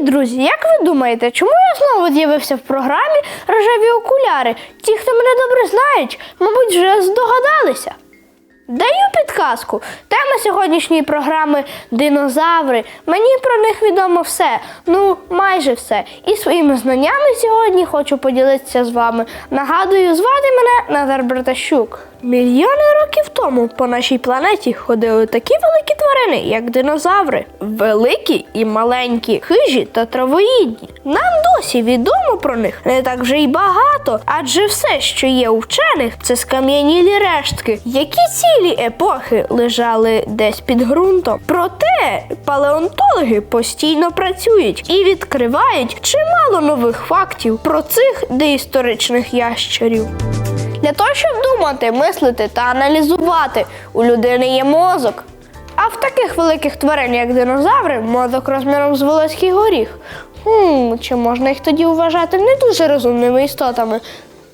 друзі, як ви думаєте, чому я знову з'явився в програмі рожеві окуляри? Ті, хто мене добре знають, мабуть, вже здогадалися. Даю підказку. Тема сьогоднішньої програми динозаври. Мені про них відомо все. Ну, майже все. І своїми знаннями сьогодні хочу поділитися з вами. Нагадую, звати мене Назар Братащук. Мільйони років тому по нашій планеті ходили такі великі тварини, як динозаври, великі і маленькі, хижі та травоїдні. Нам досі відомо про них не так вже й багато, адже все, що є у вчених, це скам'янілі рештки, які цілі епохи лежали десь під ґрунтом. Проте палеонтологи постійно працюють і відкривають чимало нових фактів про цих деісторичних ящерів. Для того, щоб думати, мислити та аналізувати, у людини є мозок. А в таких великих тварин, як динозаври, мозок розміром з Волоський горіх. Хм, чи можна їх тоді вважати не дуже розумними істотами?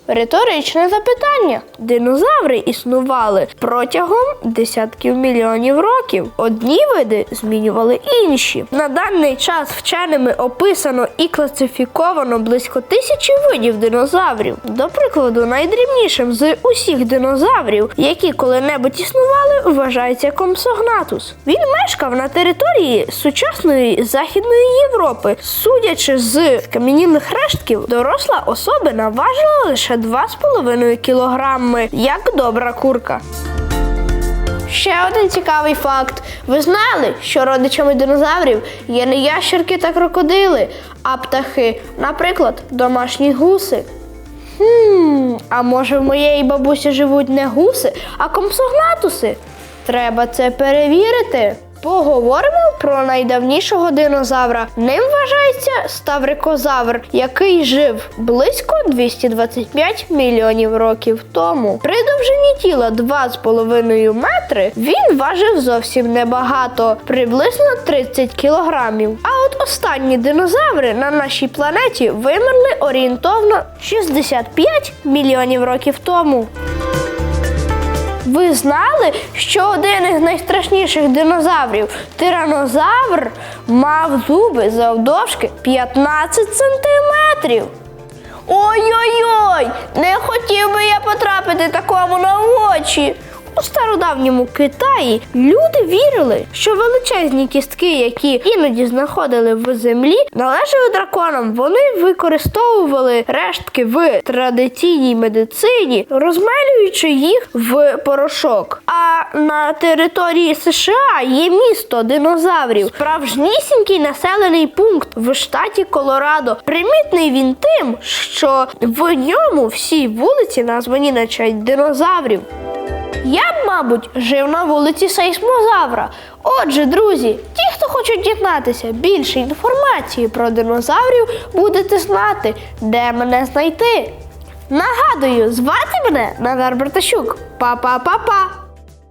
Риторичне запитання. Динозаври існували протягом десятків мільйонів років. Одні види змінювали інші. На даний час вченими описано і класифіковано близько тисячі видів динозаврів. До прикладу, найдрібнішим з усіх динозаврів, які коли-небудь існували, вважається Компсогнатус. Він мешкав на території сучасної Західної Європи. Судячи з кам'янілих рештків, доросла особина важила лише 2,5 кілограми, як добра курка. Ще один цікавий факт. Ви знали, що родичами динозаврів є не ящерки та крокодили, а птахи, наприклад, домашні гуси. Хм, а може в моєї бабусі живуть не гуси, а компсогнатуси? Треба це перевірити. Поговоримо про найдавнішого динозавра. Ним вважається ставрикозавр, який жив близько 225 мільйонів років тому. При довжині тіла 2,5 метри він важив зовсім небагато, приблизно 30 кілограмів. А от останні динозаври на нашій планеті вимерли орієнтовно 65 мільйонів років тому. Ви знали, що один із найстрашніших динозаврів, тиранозавр, мав зуби завдовжки 15 сантиметрів. Ой-ой-ой! Не хотів би я потрапити такому на очі. У стародавньому Китаї люди вірили, що величезні кістки, які іноді знаходили в землі, належали драконам. Вони використовували рештки в традиційній медицині, розмелюючи їх в порошок. А на території США є місто динозаврів, справжнісінький населений пункт в штаті Колорадо. Примітний він тим, що в ньому всі вулиці названі на честь динозаврів. Я б, мабуть, жив на вулиці Сейсмозавра. Отже, друзі, ті, хто хочуть дізнатися більше інформації про динозаврів, будете знати, де мене знайти. Нагадую, звати мене Назар Бартащук. Па-па-па-па!